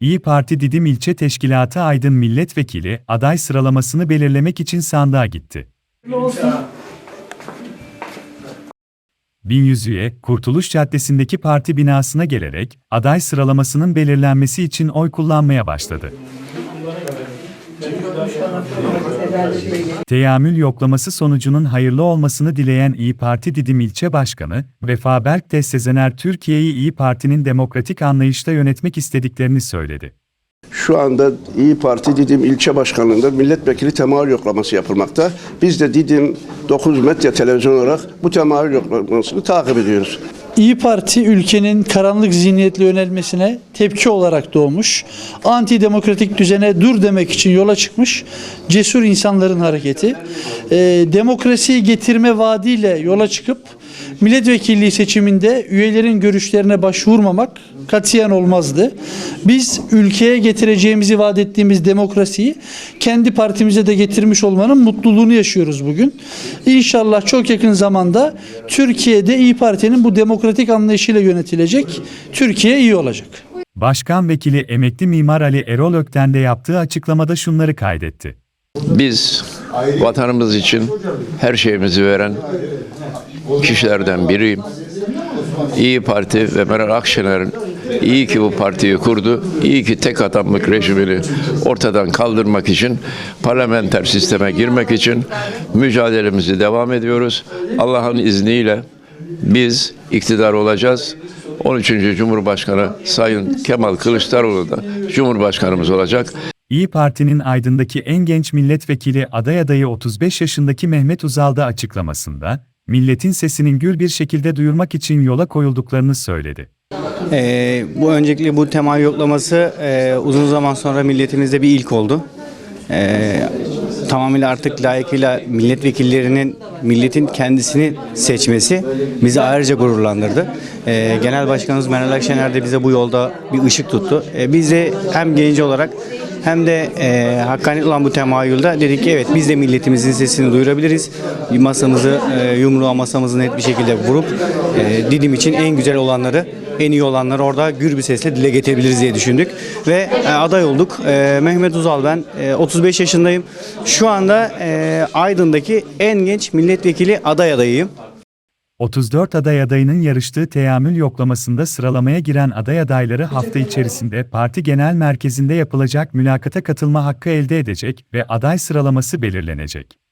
İyi Parti Didim İlçe Teşkilatı Aydın Milletvekili aday sıralamasını belirlemek için sandığa gitti. 1100 üye, Kurtuluş Caddesi'ndeki parti binasına gelerek aday sıralamasının belirlenmesi için oy kullanmaya başladı. Teyamül yoklaması sonucunun hayırlı olmasını dileyen İyi Parti Didim İlçe Başkanı, Vefa Berk de Sezener Türkiye'yi İyi Parti'nin demokratik anlayışla yönetmek istediklerini söyledi. Şu anda İyi Parti Didim ilçe başkanlığında milletvekili temayül yoklaması yapılmakta. Biz de Didim 9 Medya Televizyon olarak bu temayül yoklamasını takip ediyoruz. İyi Parti ülkenin karanlık zihniyetle yönelmesine tepki olarak doğmuş, antidemokratik düzene dur demek için yola çıkmış cesur insanların hareketi. Ee, demokrasiyi getirme vaadiyle yola çıkıp milletvekilliği seçiminde üyelerin görüşlerine başvurmamak katiyen olmazdı. Biz ülkeye getireceğimizi vaat ettiğimiz demokrasiyi kendi partimize de getirmiş olmanın mutluluğunu yaşıyoruz bugün. İnşallah çok yakın zamanda Türkiye'de İyi Parti'nin bu demokratik anlayışıyla yönetilecek. Türkiye iyi olacak. Başkan Vekili Emekli Mimar Ali Erol Ökten de yaptığı açıklamada şunları kaydetti. Biz vatanımız için her şeyimizi veren kişilerden biriyim. İyi Parti ve Meral Akşener'in iyi ki bu partiyi kurdu, iyi ki tek adamlık rejimini ortadan kaldırmak için, parlamenter sisteme girmek için mücadelemizi devam ediyoruz. Allah'ın izniyle biz iktidar olacağız. 13. Cumhurbaşkanı Sayın Kemal Kılıçdaroğlu da Cumhurbaşkanımız olacak. İyi Parti'nin Aydın'daki en genç milletvekili aday adayı 35 yaşındaki Mehmet Uzal da açıklamasında, milletin sesinin gür bir şekilde duyurmak için yola koyulduklarını söyledi. Ee, bu öncelikle bu tema yoklaması e, uzun zaman sonra milletimizde bir ilk oldu. Ee, tamamıyla artık layıkıyla milletvekillerinin milletin kendisini seçmesi bizi ayrıca gururlandırdı. Ee, Genel Başkanımız Meral Akşener de bize bu yolda bir ışık tuttu. Ee, biz de hem genç olarak hem de e, hakkaniyet olan bu temayülde dedik ki evet biz de milletimizin sesini duyurabiliriz. Masamızı e, yumruğa masamızı net bir şekilde vurup e, Didim için en güzel olanları en iyi olanları orada gür bir sesle dile getirebiliriz diye düşündük. Ve e, aday olduk. E, Mehmet Uzal ben. E, 35 yaşındayım. Şu anda e, Aydın'daki en genç milletvekili aday adayıyım. 34 aday adayının yarıştığı teyamül yoklamasında sıralamaya giren aday adayları hafta içerisinde parti genel merkezinde yapılacak mülakata katılma hakkı elde edecek ve aday sıralaması belirlenecek.